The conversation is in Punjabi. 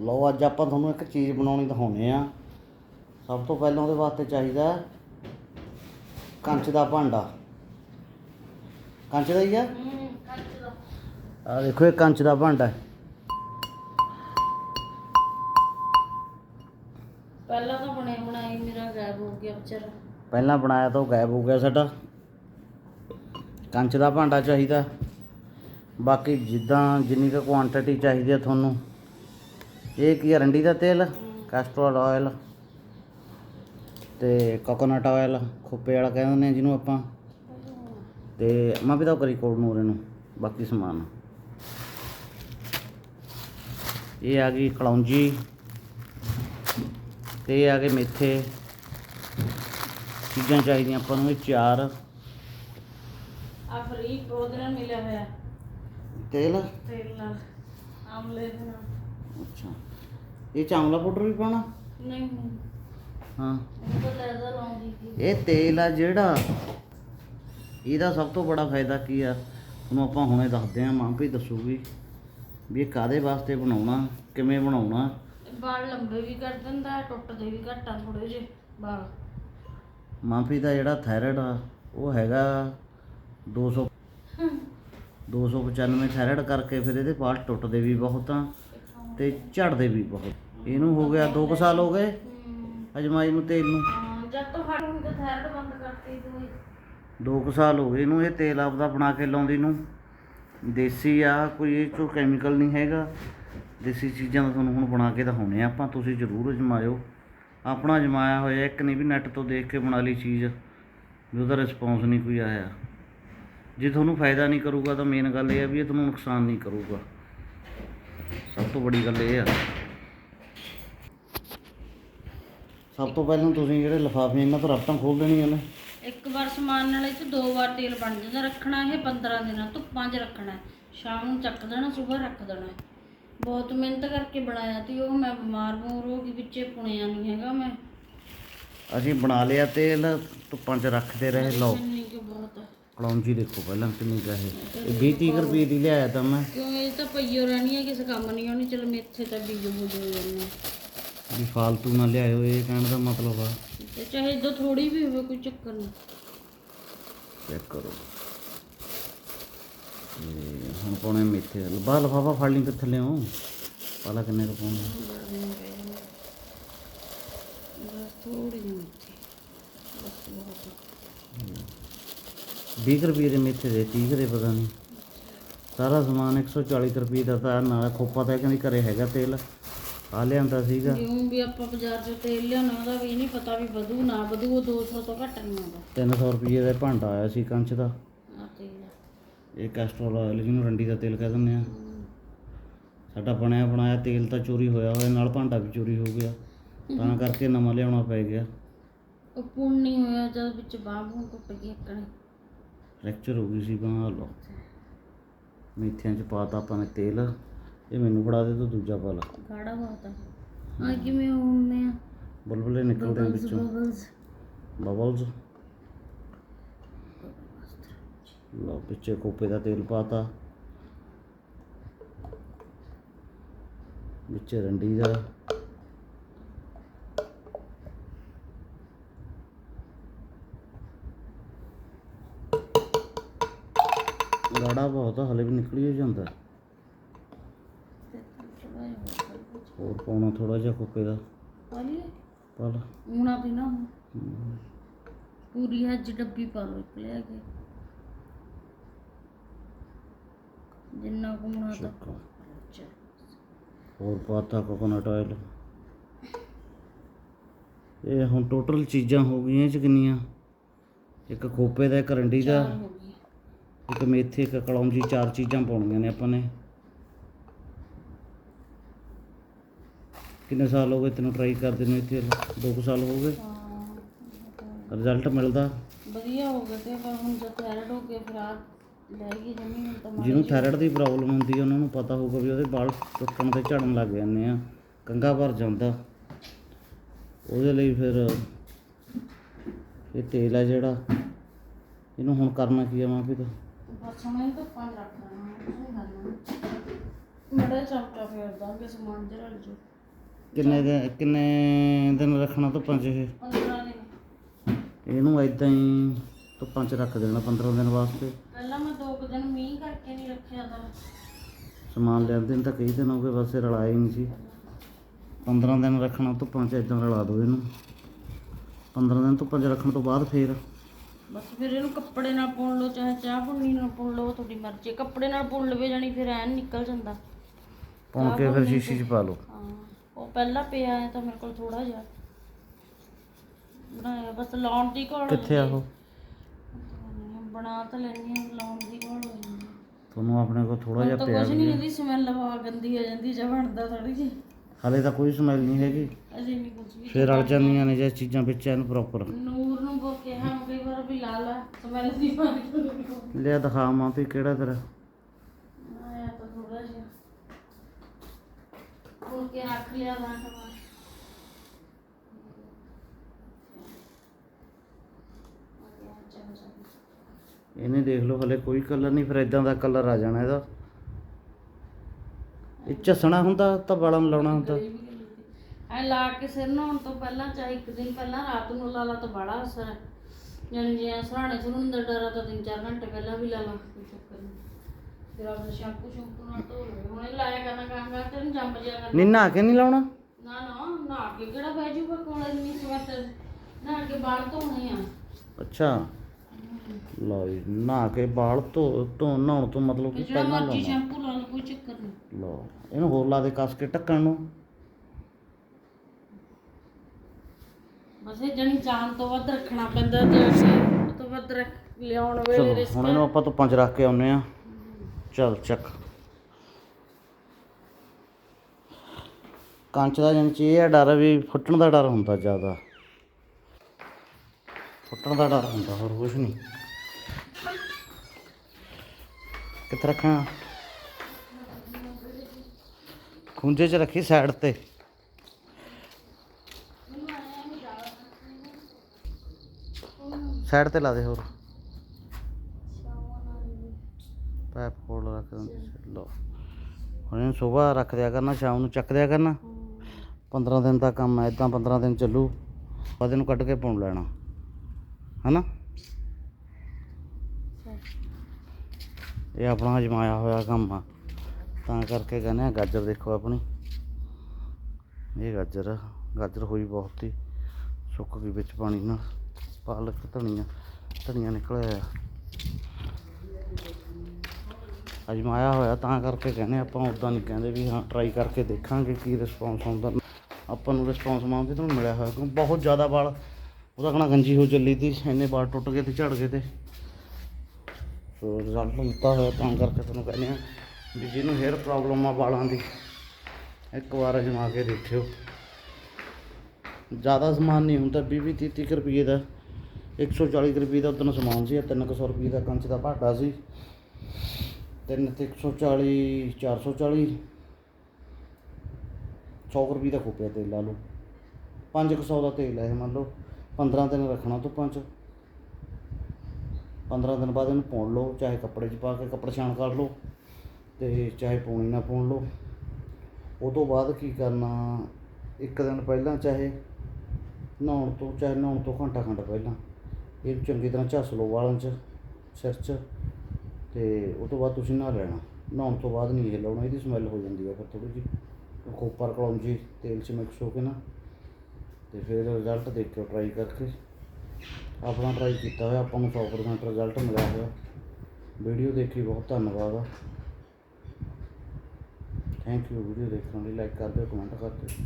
ਲਓ ਅੱਜ ਆਪਾਂ ਤੁਹਾਨੂੰ ਇੱਕ ਚੀਜ਼ ਬਣਾਉਣੀ ਦਿਖਾਉਣੇ ਆ ਸਭ ਤੋਂ ਪਹਿਲਾਂ ਉਹਦੇ ਵਾਸਤੇ ਚਾਹੀਦਾ ਕੰਚ ਦਾ ਭਾਂਡਾ। ਕੰਚ ਦਾ ਹੀ ਆ? ਹੂੰ ਕੱਚ ਦਾ। ਆ ਦੇਖੋ ਇਹ ਕੰਚ ਦਾ ਭਾਂਡਾ ਹੈ। ਪਹਿਲਾਂ ਤਾਂ ਬਣੇ ਬਣਾਏ ਮੇਰਾ ਗਾਇਬ ਹੋ ਗਿਆ ਵਿਚਾਰਾ। ਪਹਿਲਾਂ ਬਣਾਇਆ ਤਾਂ ਉਹ ਗਾਇਬ ਹੋ ਗਿਆ ਸਾਡਾ। ਕੰਚ ਦਾ ਭਾਂਡਾ ਚਾਹੀਦਾ। ਬਾਕੀ ਜਿੱਦਾਂ ਜਿੰਨੀ ਕੁ ਕੁਆਂਟੀਟੀ ਚਾਹੀਦੀ ਹੈ ਤੁਹਾਨੂੰ ਇਹ ਕੀ ਰੰਡੀ ਦਾ ਤੇਲ ਕੈਸਟਰੋਲ ਆਇਲ ਤੇ ਕੋਕੋਨਟ ਆਇਲ ਖੋਪੇ ਵਾਲਾ ਕਹਿੰਦੇ ਨੇ ਜਿਹਨੂੰ ਆਪਾਂ। ਤੇ ਮੈਂ ਵੀ ਤਾਂ ਕਰੀ ਕੋਲ ਨੂੰ ਇਹਨੂੰ ਬਾਕੀ ਸਮਾਨ। ਇਹ ਆ ਗਈ ਕਲੌਂਜੀ ਤੇ ਇਹ ਆ ਗਏ ਮੇਥੇ। ਚੀਜ਼ਾਂ ਚਾਹੀਦੀਆਂ ਆਪਾਂ ਨੂੰ ਇਹ ਚਾਰ। ਆ ਫਰੀ ਉਹਦੇ ਨਾਲ ਮਿਲਿਆ ਹੋਇਆ। ਤੇਲ? ਤੇਲ ਨਾਲ ਆਮਲੇ ਦੇ ਨਾਲ। ਅੱਛਾ। ਇਹ ਚ ਆਮਲਾ ਪਾਊਡਰ ਵੀ ਪਾਣਾ ਨਹੀਂ। ਹਾਂ। ਉਹ ਤਾਂ ਲੈਦਾ ਲਾਉਂਦੀ ਸੀ। ਇਹ ਤੇਲ ਆ ਜਿਹੜਾ ਇਹਦਾ ਸਭ ਤੋਂ ਬੜਾ ਫਾਇਦਾ ਕੀ ਆ? ਤੁਹਾਨੂੰ ਆਪਾਂ ਹੁਣੇ ਦੱਸਦੇ ਆ ਮਾਂ ਵੀ ਦੱਸੂਗੀ ਵੀ ਇਹ ਕਾਦੇ ਵਾਸਤੇ ਬਣਾਉਣਾ ਕਿਵੇਂ ਬਣਾਉਣਾ? ਵਾਲ ਲੰਬੇ ਵੀ ਕਰ ਦਿੰਦਾ ਹੈ, ਟੁੱਟਦੇ ਵੀ ਘੱਟ ਥੋੜੇ ਜਿਹੇ ਵਾਲ। ਮਾਂਪੀ ਦਾ ਜਿਹੜਾ ਥਾਇਰਾਇਡ ਆ ਉਹ ਹੈਗਾ 200 295 ਥਾਇਰਾਇਡ ਕਰਕੇ ਫਿਰ ਇਹਦੇ ਵਾਲ ਟੁੱਟਦੇ ਵੀ ਬਹੁਤ ਆ। ਤੇ ਝੜਦੇ ਵੀ ਬਹੁਤ। ਇਹਨੂੰ ਹੋ ਗਿਆ 2 ਸਾਲ ਹੋ ਗਏ ਅਜਮਾਈ ਨੂੰ ਤੇਲ ਨੂੰ। ਜਦ ਤੋਂ ਹਟ ਹੁਣ ਤਾਂ ਥੈਰਡ ਬੰਦ ਕਰਤੀ ਤੂੰ 2 ਸਾਲ ਹੋ ਗਏ ਇਹਨੂੰ ਇਹ ਤੇਲ ਆਪਦਾ ਬਣਾ ਕੇ ਲਾਉਂਦੀ ਨੂੰ। ਦੇਸੀ ਆ ਕੋਈ ਇਹ ਚੋਂ ਕੈਮੀਕਲ ਨਹੀਂ ਹੈਗਾ। ਦੇਸੀ ਚੀਜ਼ਾਂ ਦਾ ਤੁਹਾਨੂੰ ਹੁਣ ਬਣਾ ਕੇ ਦਿਖਾਉਣੇ ਆ ਆਪਾਂ ਤੁਸੀਂ ਜ਼ਰੂਰ ਅਜਮਾਇਓ। ਆਪਣਾ ਅਜਮਾਇਆ ਹੋਇਆ ਇੱਕ ਨਹੀਂ ਵੀ ਨੈਟ ਤੋਂ ਦੇਖ ਕੇ ਬਣਾ ਲਈ ਚੀਜ਼ ਵੀ ਉਹਦਾ ਰਿਸਪੌਂਸ ਨਹੀਂ ਕੋਈ ਆਇਆ। ਜੇ ਤੁਹਾਨੂੰ ਫਾਇਦਾ ਨਹੀਂ ਕਰੂਗਾ ਤਾਂ ਮੇਨ ਗੱਲ ਇਹ ਆ ਵੀ ਇਹ ਤੁਹਾਨੂੰ ਨੁਕਸਾਨ ਨਹੀਂ ਕਰੂਗਾ। ਸਭ ਤੋਂ ਵੱਡੀ ਗੱਲ ਇਹ ਆ ਸਭ ਤੋਂ ਪਹਿਲਾਂ ਤੁਸੀਂ ਜਿਹੜੇ ਲਿਫਾਫੇ ਇਹਨਾਂ ਤੋਂ ਰਫਤਾਂ ਖੋਲ ਦੇਣੀਆਂ ਨੇ ਇੱਕ ਵਾਰ ਸਮਾਨ ਨਾਲ ਇਹ 'ਚ ਦੋ ਵਾਰ ਤੇਲ ਬਣ ਜਾਂਦਾ ਰੱਖਣਾ ਇਹ 15 ਦਿਨਾਂ ਧੁੱਪਾਂ 'ਚ ਰੱਖਣਾ ਹੈ। ਸ਼ਾਮ ਨੂੰ ਚੱਕ ਦੇਣਾ ਸਵੇਰ ਰੱਖ ਦੇਣਾ। ਬਹੁਤ ਮਿਹਨਤ ਕਰਕੇ ਬਣਾਇਆ ਤੇ ਉਹ ਮੈਂ ਬਿਮਾਰ ਬੂਰ ਹੋ ਗਈ ਵਿੱਚੇ ਪੁਣਿਆ ਨਹੀਂ ਹੈਗਾ ਮੈਂ ਅਸੀਂ ਬਣਾ ਲਿਆ ਤੇਲ ਧੁੱਪਾਂ 'ਚ ਰੱਖਦੇ ਰਹੇ ਲਓ ਬਹੁਤ ਹੈ। ਕਲੌਂਜੀ ਦੇਖੋ ਪਹਿਲਾਂ ਕਿੰਨੀ ਕੁ ਹੈ ਇਹ 20 30 ਰੁਪਏ ਦੀ ਲਿਆਇਆ ਤਾਂ ਮੈਂ। ਕਿਉਂ ਇਹ ਤਾਂ ਪਈਓ ਰਹਿਣੀ ਹੈ ਕਿਸੇ ਕੰਮ ਨਹੀਂ ਆਉਣੀ ਚਲ ਮੇਥੇ ਤਾਂ ਬੀਜ ਬੂਜ ਹੋ। ਜਾਂਦੇ ਵੀ ਫਾਲਤੂ ਨਾ ਲਿਆਇਓ ਇਹ ਕਹਿਣ ਦਾ ਮਤਲਬ ਆ। ਤੇ ਚਾਹੇ ਇਦੋਂ ਥੋੜੀ ਵੀ ਹੋਵੇ ਕੋਈ ਚੱਕਰ ਨਹੀਂ ਚੈੱਕ ਕਰੋ। ਤੇ ਹੁਣ ਪਾਉਣੇ ਮੇਥੇ। ਲਬਾ ਲਫਾਫਾ ਫੜ ਲਈ ਕਿੱਥੇ ਲਿਓ ਪਾਲਾ ਕਿੰਨੇ ਕੁ ਪਾਉਣੇ? ਬਸ ਥੋੜੀ ਜਿਹੀ ਮੇਥੀ। ਬਸ ਬਹੁਤ। 20 ਰੁਪਏ ਦੇ ਮੇਥੇ ਦੇ 30 ਦੇ ਪਤਾ ਨਹੀਂ। ਸਾਰਾ ਸਮਾਨ 140 ਰੁਪਏ ਦਾ ਤਾਂ ਨਾਲ ਖੋਪਾ ਤਾਂ ਕਹਿੰਦੀ ਘਰੇ ਹੈਗਾ ਤੇਲ। ਆ ਲਿਆਂਦਾ ਸੀਗਾ। ਜਿਉਂ ਵੀ ਆਪਾਂ ਬਾਜ਼ਾਰ ਚੋਂ ਤੇਲ ਲਿਆਉਣਾ ਉਹਦਾ ਵੀ ਨਹੀਂ ਪਤਾ ਵੀ ਵਧੂ ਨਾ ਵਧੂ ਉਹ 200 ਤੋਂ ਘੱਟ ਨਹੀਂ ਆਉਂਦਾ। 300 ਰੁਪਏ ਦਾ ਭਾਂਡਾ ਆਇਆ ਸੀ ਕੰਚ ਦਾ। ਆ ਤੇਲ ਇਹ ਕੈਸਟਰੋਲ ਆਇਲ ਜਿਹਨੂੰ ਰੰਡੀ ਦਾ ਤੇਲ ਕਹਿ ਦਿੰਦੇ ਆ। ਸਾਡਾ ਬਣਿਆ ਬਣਾਇਆ ਤੇਲ ਤਾਂ ਚੋਰੀ ਹੋਇਆ ਹੋਇਆ ਨਾਲ ਭਾਂਡਾ ਵੀ ਚੋਰੀ ਹੋ ਗਿਆ। ਤਾਂ ਕਰਕੇ ਨਵਾਂ ਲਿਆਉਣਾ ਪੈ ਗਿਆ। ਉਹ ਪੁੰਨ ਨਹੀਂ ਹੋਇਆ ਜਦ ਵਿੱਚ ਬਾਂਹ ਬੂਹ ਟੁੱਟ ਗਈ ਇੱਕਣੇ ਫ੍ਰੈਕਚਰ ਹੋ ਗਈ ਸੀ ਬਾਂਹ ਲੋ ਮੇਥਿਆਂ ਚ ਪਾਤਾ ਆਪਾਂ ਨੇ ਤੇਲ। ਇਹ ਮੈਨੂੰ ਫੜਾ ਦੇ ਤੂੰ ਦੂਜਾ ਪਾ ਲਾ ਗਾੜਾ ਬਹੁਤ ਆ ਆ ਕਿਵੇਂ ਹੁੰਦੇ ਆ? ਬੁਲਬੁਲੇ ਨਿਕਲਦੇ ਆ ਵਿੱਚੋਂ। ਬਬਲਸ ਬਬਲਸ ਲੋ ਪਿੱਛੇ ਕੋਪੇ ਦਾ ਤੇਲ ਪਾਤਾ ਵਿੱਚ ਰੰਡੀ ਦਾ। ਗਾੜਾ ਬਹੁਤ ਆ, ਹਲੇ ਵੀ ਨਿਕਲੀ ਹੋ ਜਾਂਦਾ। ਹੋਰ ਪਾਉਣਾ ਥੋੜਾ ਜਿਹਾ ਕੋਪੇ ਦਾ। ਪਾਲੀਏ ਪਾ ਲਾ। ਊਣਾ ਵੀ ਨਾ ਹੋ। ਪੂਰੀ ਅੱਜ ਡੱਬੀ ਪਾ ਲਓ ਇੱਕ ਲਿਆ ਕੇ। ਜਿੰਨਾ ਘੁੰਮਣਾ ਤਾਂ। ਚੱਕਾ ਅੱਛਾ। ਹੋਰ ਪਾਤਾ ਕੋਕੋਨਟ ਆਇਲ। ਇਹ ਹੁਣ ਟੋਟਲ ਚੀਜ਼ਾਂ ਹੋ ਗਈਆਂ ਇਹ ਚ ਕਿੰਨੀਆਂ? ਇੱਕ ਖੋਪੇ ਦਾ ਇੱਕ ਰੰਡੀ ਦਾ। ਹੋ ਗਈ ਇੱਕ ਮੇਥੇ ਇੱਕ ਕਲੌਂਜੀ ਚਾਰ ਚੀਜ਼ਾਂ ਪਾਉਣੀਆਂ ਨੇ ਆਪਾਂ ਨੇ। ਕਿੰਨੇ ਸਾਲ ਹੋ ਗਏ ਤੈਨੂੰ ਟਰਾਈ ਕਰਦੇ ਨੂੰ ਇੱਥੇ? 2 ਸਾਲ ਹੋ ਗਏ? ਰਿਜ਼ਲਟ ਮਿਲਦਾ? ਵਧੀਆ ਹੋ ਗਿਆ ਤੇ ਪਰ ਹੁਣ ਜਦ ਥੈਰਡ ਹੋ ਗਿਆ ਫਿਰ ਆ ਲੈ ਗਈ ਜਮੀ ਹੁਣ ਤਾਂ ਜਿਹਨੂੰ ਥਾਇਰਾਇਡ ਦੀ ਪ੍ਰੋਬਲਮ ਹੁੰਦੀ ਹੈ ਉਹਨਾਂ ਨੂੰ ਪਤਾ ਹੋਊਗਾ ਵੀ ਉਹਦੇ ਵਾਲ ਟੁੱਟਣ ਤੇ ਝੜਨ ਲੱਗ ਜਾਂਦੇ ਆ ਕੰਗਾ ਭਰ ਜਾਂਦਾ। ਉਹਦੇ ਲਈ ਫਿਰ ਇਹ ਤੇਲ ਆ ਜਿਹੜਾ। ਇਹਨੂੰ ਹੁਣ ਕਰਨਾ ਕੀ ਆ ਮਾਂ ਵੀ ਤਾਂ ਨਹੀਂ ਮੜਾ ਫੇਰ ਦਾਂਗੇ ਸਮਾਨ ਜਿਹੜਾ ਜੋ ਕਿੰਨੇ ਦਿਨ ਕਿੰਨੇ ਦਿਨ ਰੱਖਣਾ ਧੁੱਪਾਂ 'ਚ ਇਹ? 15 ਦਿਨ। ਇਹਨੂੰ ਐਦਾਂ ਹੀ ਧੁੱਪਾਂ 'ਚ ਰੱਖ ਦੇਣਾ 15 ਦਿਨ ਵਾਸਤੇ। ਪਹਿਲਾਂ ਮੈਂ ਦੋ ਕੁ ਦਿਨ ਮੀਂਹ ਕਰਕੇ ਨਹੀਂ ਰੱਖਿਆ ਦਾ ਸਮਾਨ ਲਿਆਂਦੇ ਨੂੰ ਤਾਂ ਕਈ ਦਿਨ ਹੋ ਗਏ ਬਸ ਹੀ ਨਹੀਂ ਸੀ। 15 ਦਿਨ ਰੱਖਣਾ ਧੁੱਪਾਂ 'ਚ ਇਦਾਂ ਰਲਾ ਦਿਓ ਇਹਨੂੰ। 15 ਦਿਨ ਧੁੱਪਾਂ 'ਚ ਰੱਖਣ ਤੋਂ ਬਾਅਦ ਫੇਰ। ਬਸ ਫਿਰ ਇਹਨੂੰ ਕੱਪੜੇ ਨਾਲ ਪੁਣ ਲਓ ਚਾਹੇ ਚਾਹ ਪੁੰਨੀ ਨਾਲ ਪੁਣ ਲਓ ਤੁਹਾਡੀ ਮਰਜ਼ੀ। ਕੱਪੜੇ ਨਾਲ ਪੁਣ ਲਵੇ ਜਾਣੀ ਫਿਰ ਐਨ ਨਿਕਲ ਜਾਂਦਾ। ਪਾਉਣ ਕੇ ਫਿਰ ਸ਼ੀਸ਼ੀ 'ਚ ਪਾ ਲਓ। ਹਾਂ ਉਹ ਪਹਿਲਾਂ ਪਿਆ ਹੈ ਤਾਂ ਮੇਰੇ ਕੋਲ ਥੋੜਾ ਜਿਹਾ। ਬਣਾਇਆ ਬਸ ਲਾਉਣ ਦੀ ਘੋਲ ਕਿੱਥੇ ਆ ਉਹ? ਬਣਾ ਤਾਂ ਲੈਣੀ ਹੈ ਲਾਉਣ ਦੀ ਘੋਲ ਹੋ। ਜਾਂਦੀ। ਤੁਹਾਨੂੰ ਆਪਣੇ ਕੋਲ ਥੋੜਾ ਜਿਹਾ ਤਾਂ ਪਿਆ ਕੁਝ ਨਹੀਂ ਇਹਦੀ ਸਮੈਲ ਹਵਾ ਗੰਦੀ ਆ ਜਾਂਦੀ ਜਾਂ ਬਣਦਾ ਥੋੜੀ ਜਿਹੀ। ਹਾਲੇ ਤਾਂ ਕੋਈ ਸਮੈਲ ਨਹੀਂ ਹੈਗੀ। ਅਜੇ ਨਹੀਂ ਕੁਝ ਵੀ ਫੇਰ ਰਲ ਜਾਂਦੀਆਂ ਨੇ ਜੇ ਚੀਜ਼ਾਂ ਵਿੱਚ ਐਨ ਪ੍ਰੋਪਰ ਨੂੰ ਬੋ ਮਾਰੀ ਲਿਆ ਦਿਖਾ ਮਾਂ ਵੀ ਕਿਹੜਾ ਤੇਰਾ। ਆਇਆ ਤਾਂ ਥੋੜਾ ਜਿਹਾ। ਬੋਲ ਕੇ ਰੱਖ ਲਿਆ ਲਾ ਕਮਾ ਇਹਨੇ ਦੇਖ ਲਓ ਹਲੇ ਕੋਈ ਕਲਰ ਨਹੀਂ ਫਿਰ ਇਦਾਂ ਦਾ ਕਲਰ ਆ ਜਾਣਾ ਇਹਦਾ। ਇਹ ਝਸਣਾ ਹੁੰਦਾ ਤਾਂ ਵਾਲਾਂ ਨੂੰ ਲਾਉਣਾ ਹੁੰਦਾ। ਐ ਲਾ ਕੇ ਸਿਰ ਨਹਾਉਣ ਤੋਂ ਪਹਿਲਾਂ ਚਾਹੇ ਇੱਕ ਦਿਨ ਪਹਿਲਾਂ ਰਾਤ ਨੂੰ ਲਾ ਲਾ ਤਾਂ ਬੜਾ ਅਸਰ ਹੈ। ਜਾਣੀ ਜੇ ਸਰਾਣੇ ਸੁਣਨ ਦਾ ਡਰ ਆ ਤਾਂ ਤਿੰਨ ਚਾਰ ਘੰਟੇ ਪਹਿਲਾਂ ਵੀ ਲਾ ਲਾ ਕੋਈ ਚੱਕਰ ਨਹੀਂ ਫਿਰ ਆਪਣਾ ਸ਼ੈਂਪੂ ਸ਼ੈਂਪੂ ਨਾਲ ਧੋ ਲਵੇ। ਹੁਣ ਇਹ ਲਾਇਆ ਕਰਨਾ ਕੰਮ ਕਰ ਤੈਨੂੰ ਜੰਮ ਜਿਆ ਕਰਨਾ। ਨਹੀਂ ਨਹਾ ਕੇ ਨਹੀਂ ਲਾਉਣਾ? ਨਾ ਨਾ ਨਹਾ ਕੇ ਕਿਹੜਾ ਬਹਿ ਜੂਗਾ ਕੋਲ? ਇੰਨੀ ਸਵੈਟ ਨਹਾ ਕੇ ਵਾਲ ਧੋਣੇ ਆ। ਅੱਛਾ। ਲਓ ਜੀ ਨਹਾ ਕੇ ਵਾਲ ਧੋ ਧੋ ਨਹਾਉਣ ਤੋਂ ਮਤਲਬ ਕਿ ਜਿਹੜਾ ਪਹਿਲਾਂ ਮਰਜ਼ੀ ਲਾਉਣਾ। ਸ਼ੈਂਪੂ ਲਾ ਲਓ ਕੋਈ ਚੱਕਰ ਨਹੀਂ ਲਓ ਇਹਨੂੰ ਹੋਰ ਲਾ ਦੇ ਕੱਸ ਕੇ ਢੱਕਣ ਨੂੰ। ਬਸ ਇਹ ਜਣੀ ਜਾਨ ਤੋਂ ਵੱਧ ਰੱਖਣਾ ਪੈਂਦਾ ਤੇ ਅਸੀਂ ਉਹ ਤੋਂ ਵੱਧ ਰੱਖ ਲਿਆਉਣ ਵੇਲੇ ਚਲੋ ਰਿਸਕ ਹੁਣ ਇਹਨੂੰ ਆਪਾਂ ਧੁੱਪਾਂ 'ਚ ਰੱਖ ਕੇ ਆਉਨੇ ਆ ਚਲ ਚੱਕ। ਕੰਚ ਦਾ ਜਨ ਚ ਇਹ ਆ ਡਰ ਵੀ ਫੁੱਟਣ ਦਾ ਡਰ ਹੁੰਦਾ ਜ਼ਿਆਦਾ। ਫੁੱਟਣ ਦਾ ਡਰ ਹੁੰਦਾ ਹੋਰ ਕੁਝ ਨਹੀਂ। ਕਿੱਥੇ ਰੱਖਾਂ ਖੁੰਝੇ 'ਚ ਰੱਖੀ ਸਾਈਡ ਤੇ। ਸਾਈਡ ਤੇ ਲਾ ਦੇ ਹੋਰ। ਪੈਪ ਕੋਲ ਰੱਖ ਦਿੰਦੇ ਲਓ। ਹੁਣ ਇਹਨੂੰ ਸਵੇਰ ਰੱਖ ਦਿਆ ਕਰਨਾ ਸ਼ਾਮ ਨੂੰ ਚੱਕ ਦਿਆ ਕਰਨਾ। 15 ਦਿਨ ਦਾ ਕੰਮ ਹੈ ਇਦਾਂ 15 ਦਿਨ ਚੱਲੂ। ਬਾਅਦ ਇਹਨੂੰ ਕੱਢ ਕੇ ਪਾਉਣ ਲੈਣਾ। ਹਨਾ? ਇਹ ਆਪਣਾ ਅਜਮਾਇਆ ਹੋਇਆ ਕੰਮ ਆ। ਤਾਂ ਕਰਕੇ ਕਹਿੰਦੇ ਆ ਗਾਜਰ ਦੇਖੋ ਆਪਣੀ। ਇਹ ਗਾਜਰ। ਗਾਜਰ ਹੋਈ ਬਹੁਤ ਹੀ। ਸੁੱਕ ਗਈ ਵਿੱਚ ਪਾਣੀ ਨਾਲ ਪਾਲਕ ਧਨੀਆ ਧਨੀਆ ਨਿਕਲਿਆ ਅਜਮਾਇਆ ਹੋਇਆ ਤਾਂ ਕਰਕੇ ਕਹਿੰਦੇ ਆਪਾਂ ਉਦਾਂ ਨਹੀਂ ਕਹਿੰਦੇ ਵੀ ਹਾਂ ਟਰਾਈ ਕਰਕੇ ਦੇਖਾਂਗੇ ਕੀ ਰਿਸਪੌਂਸ ਆਉਂਦਾ। ਆਪਾਂ ਨੂੰ ਰਿਸਪੌਂਸ ਮਾਂ ਤੁਹਾਨੂੰ ਮਿਲਿਆ ਹੋਇਆ ਕਿਉਂ ਬਹੁਤ ਜ਼ਿਆਦਾ ਵਾਲ, ਉਹਦਾ ਕਹਣਾ ਗੰਜੀ ਹੋ ਚੱਲੀ ਤੀ, ਇੰਨੇ ਵਾਲ ਟੁੱਟ ਗਏ ਤੇ ਝੜ ਗਏ ਤੇ। ਸੋ ਰਿਜ਼ਲਟ ਦਿੱਤਾ ਹੋਇਆ ਤਾਂ ਕਰਕੇ ਤੁਹਾਨੂੰ ਕਹਿੰਦੇ ਆ ਵੀ ਜਿਹਨੂੰ ਹੇਅਰ ਪ੍ਰੋਬਲਮ ਆ ਵਾਲਾਂ ਦੀ, ਇੱਕ ਵਾਰ ਅਜਮਾ ਕੇ ਦੇਖਿਓ। ਜ਼ਿਆਦਾ ਸਮਾਨ ਨਹੀਂ ਹੁੰਦਾ 20 20 30 30 ਰੁਪਏ ਦਾ 140 ਕੁ ਰੁਪਏ ਦਾ ਉਦੋਂ ਸਮਾਨ ਸੀ 300 ਰੁਪਏ ਦਾ ਕੰਚ ਦਾ ਭਾਟਾ ਸੀ। ਤਿੰਨ ਤੇ 140 440 100 ਰੁਪਏ ਦਾ ਖੋਪਿਆ ਤੇਲ ਲਾ ਲਓ। 500 ਦਾ ਤੇਲ ਹੈ ਇਹ ਮੰਨ ਲਓ 15 ਦਿਨ ਰੱਖਣਾ ਧੁੱਪਾਂ 'ਚ। 15 ਦਿਨ ਬਾਅਦ ਇਹਨੂੰ ਪਾਉਣ ਲਓ, ਚਾਹੇ ਕੱਪੜੇ 'ਚ ਪਾ ਕੇ ਕੱਪੜੇ ਛਾਣ ਕਰ ਲਓ, ਤੇ ਚਾਹੇ ਪੌਣੀ ਨਾ ਪਾਉਣ ਲਓ। ਉਹ ਤੋਂ ਬਾਅਦ ਕੀ ਕਰਨਾ, ਇੱਕ ਦਿਨ ਪਹਿਲਾਂ ਚਾਹੇ ਨਹਾਉਣ ਤੋਂ ਚਾਹੇ ਨਹਾਉਣ ਤੋਂ ਘੰਟਾ ਖੰਡ ਪਹਿਲਾਂ। ਇਹਨੂੰ ਚੰਗੀ ਤਰ੍ਹਾਂ ਝੱਸ ਲਓ ਵਾਲਾਂ 'ਚ, ਸਿਰ 'ਚ ਤੇ ਉਹ ਤੋਂ ਬਾਅਦ ਤੁਸੀਂ ਨਹਾ ਲੈਣਾ। ਨਹਾਉਣ ਤੋਂ ਬਾਅਦ ਨਹੀਂ ਇਹ ਲਾਉਣਾ, ਇਹਦੀ ਸਮੈਲ ਹੋ ਜਾਂਦੀ ਹੈ ਫਿਰ ਥੋੜੀ ਜਿਹੀ। ਖੋਪਰ ਕਲੌਂਜੀ, ਤੇਲ 'ਚ ਮਿਕਸ ਹੋ ਕੇ ਨਾ। ਤੇ ਫਿਰ ਰਿਜ਼ਲਟ ਦੇਖਿਓ ਟਰਾਈ ਕਰਕੇ। ਆਪਣਾ ਟਰਾਈ ਕੀਤਾ ਹੋਇਆ, ਆਪਾਂ ਨੂੰ 100% ਰਿਜ਼ਲਟ ਮਿਲਿਆ ਹੋਇਆ। ਵੀਡੀਓ ਦੇਖੀ ਬਹੁਤ ਧੰਨਵਾਦ ਆ। ਥੈਂਕ ਯੂ ਵੀਡੀਓ ਦੇਖਣ ਲਈ ਲਾਈਕ ਕਰ ਦਿਓ ਕਮੈਂਟ ਕਰ ਦਿਓ।